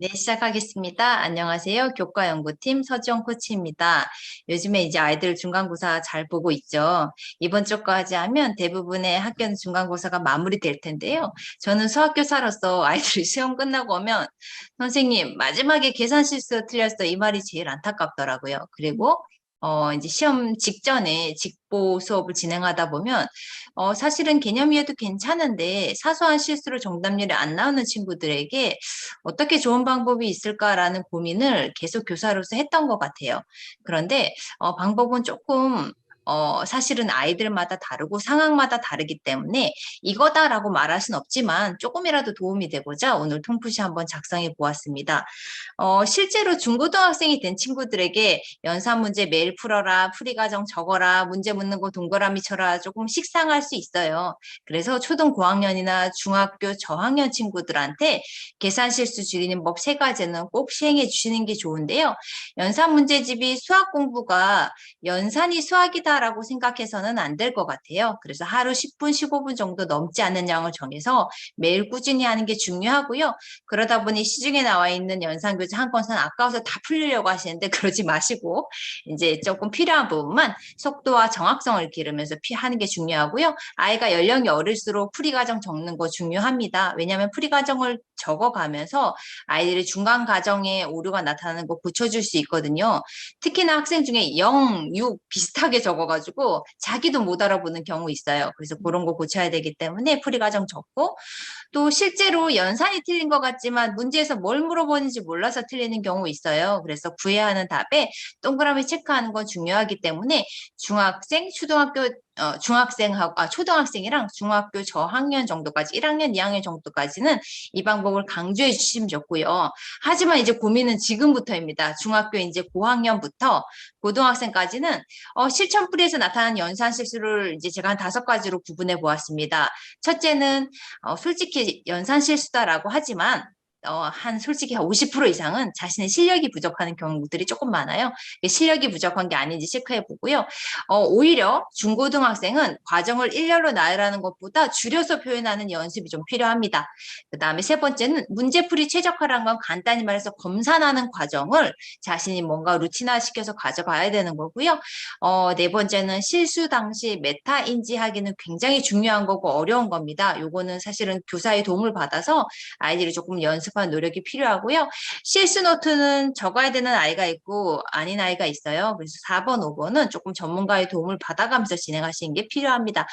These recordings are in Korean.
네, 시작하겠습니다. 안녕하세요. 교과연구팀 서지영 코치입니다. 요즘에 이제 아이들 중간고사 잘 보고 있죠. 이번 주까지 하면 대부분의 학교는 중간고사가 마무리될 텐데요. 저는 수학교사로서 아이들이 시험 끝나고 오면 선생님, 마지막에 계산 실수 틀렸어. 이 말이 제일 안타깝더라고요. 그리고 어, 이제 시험 직전에 직보 수업을 진행하다 보면, 어, 사실은 개념 이해도 괜찮은데 사소한 실수로 정답률이 안 나오는 친구들에게 어떻게 좋은 방법이 있을까라는 고민을 계속 교사로서 했던 것 같아요. 그런데, 어, 방법은 조금 어, 사실은 아이들마다 다르고 상황마다 다르기 때문에 이거다라고 말할 수는 없지만 조금이라도 도움이 되고자 오늘 통푸시 한번 작성해 보았습니다. 어, 실제로 중고등학생이 된 친구들에게 연산 문제 매일 풀어라, 풀이과정 적어라, 문제 묻는 거 동그라미 쳐라 조금 식상할 수 있어요. 그래서 초등 고학년이나 중학교 저학년 친구들한테 계산 실수 줄이는 법 세 가지는 꼭 시행해 주시는 게 좋은데요. 연산 문제집이 수학 공부가 연산이 수학이다 라고 생각해서는 안 될 것 같아요. 그래서 하루 10분, 15분 정도 넘지 않는 양을 정해서 매일 꾸준히 하는 게 중요하고요. 그러다 보니 시중에 나와 있는 연산 교재 한 권은 아까워서 다 풀리려고 하시는데 그러지 마시고 이제 조금 필요한 부분만 속도와 정확성을 기르면서 하는 게 중요하고요. 아이가 연령이 어릴수록 풀이 과정 적는 거 중요합니다. 왜냐하면 풀이 과정을 적어가면서 아이들이 중간 과정에 오류가 나타나는 거 고쳐줄 수 있거든요. 특히나 학생 중에 0, 6 비슷하게 적어가지고 자기도 못 알아보는 경우 있어요. 그래서 그런 거 고쳐야 되기 때문에 풀이 과정 적고 또 실제로 연산이 틀린 것 같지만 문제에서 뭘 물어보는지 몰라서 틀리는 경우 있어요. 그래서 구해야 하는 답에 동그라미 체크하는 건 중요하기 때문에 중학생, 초등학교 어, 중학생하고 아, 초등학생이랑 중학교 저학년 정도까지 1학년, 2학년 정도까지는 이 방법을 강조해 주시면 좋고요. 하지만 이제 고민은 지금부터입니다. 중학교 이제 고학년부터 고등학생까지는 어, 실천풀이에서 나타난 연산 실수를 이제 제가 한 다섯 가지로 구분해 보았습니다. 첫째는 어, 솔직히 연산 실수다라고 하지만 어, 한 솔직히 한 50% 이상은 자신의 실력이 부족하는 경우들이 조금 많아요. 실력이 부족한 게 아닌지 체크해 보고요. 어, 오히려 중고등학생은 과정을 일렬로 나열하는 것보다 줄여서 표현하는 연습이 좀 필요합니다. 그 다음에 세 번째는 문제풀이 최적화라는 건 간단히 말해서 검산하는 과정을 자신이 뭔가 루틴화 시켜서 가져가야 되는 거고요. 어, 네 번째는 실수 당시 메타 인지하기는 굉장히 중요한 거고 어려운 겁니다. 요거는 사실은 교사의 도움을 받아서 아이들이 조금 연습 연습한 노력이 필요하고요. 실수 노트는 적어야 되는 아이가 있고 아닌 아이가 있어요. 그래서 4번, 5번은 조금 전문가의 도움을 받아가면서 진행하시는 게 필요합니다.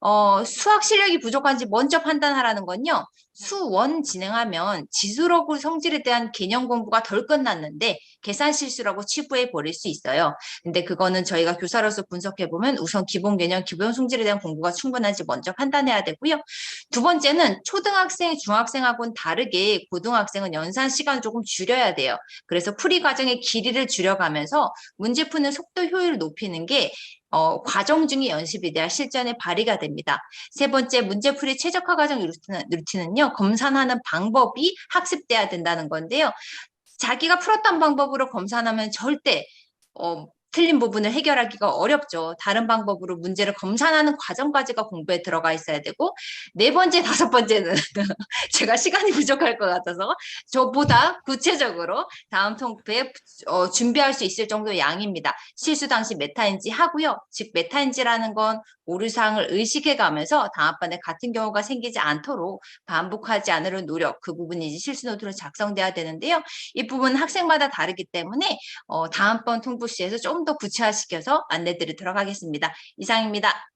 어, 수학 실력이 부족한지 먼저 판단하라는 건요. 수원 진행하면 지수로그 성질에 대한 개념 공부가 덜 끝났는데 계산 실수라고 치부해 버릴 수 있어요. 근데 그거는 저희가 교사로서 분석해 보면 우선 기본 개념, 기본 성질에 대한 공부가 충분한지 먼저 판단해야 되고요. 두 번째는 초등학생, 중학생하고는 다르게 고등학생은 연산 시간을 조금 줄여야 돼요. 그래서 풀이 과정의 길이를 줄여가면서 문제 푸는 속도 효율을 높이는 게 어, 과정 중의 연습에 대한 실전에 발휘가 됩니다. 세 번째 문제풀이 최적화 과정 루틴은, 루틴은요. 검산하는 방법이 학습돼야 된다는 건데요. 자기가 풀었던 방법으로 검산하면 절대 어, 틀린 부분을 해결하기가 어렵죠. 다른 방법으로 문제를 검산하는 과정까지가 공부에 들어가 있어야 되고 네 번째, 다섯 번째는 제가 시간이 부족할 것 같아서 저보다 구체적으로 다음 통부에 어, 준비할 수 있을 정도의 양입니다. 실수 당시 메타인지 하고요. 즉 메타인지라는 건 오류사항을 의식해 가면서 다음번에 같은 경우가 생기지 않도록 반복하지 않으려 노력 그 부분이 이제 실수 노트로 작성돼야 되는데요. 이 부분은 학생마다 다르기 때문에 어, 다음번 통부시에서 좀 더 구체화시켜서 안내드리도록 하겠습니다. 이상입니다.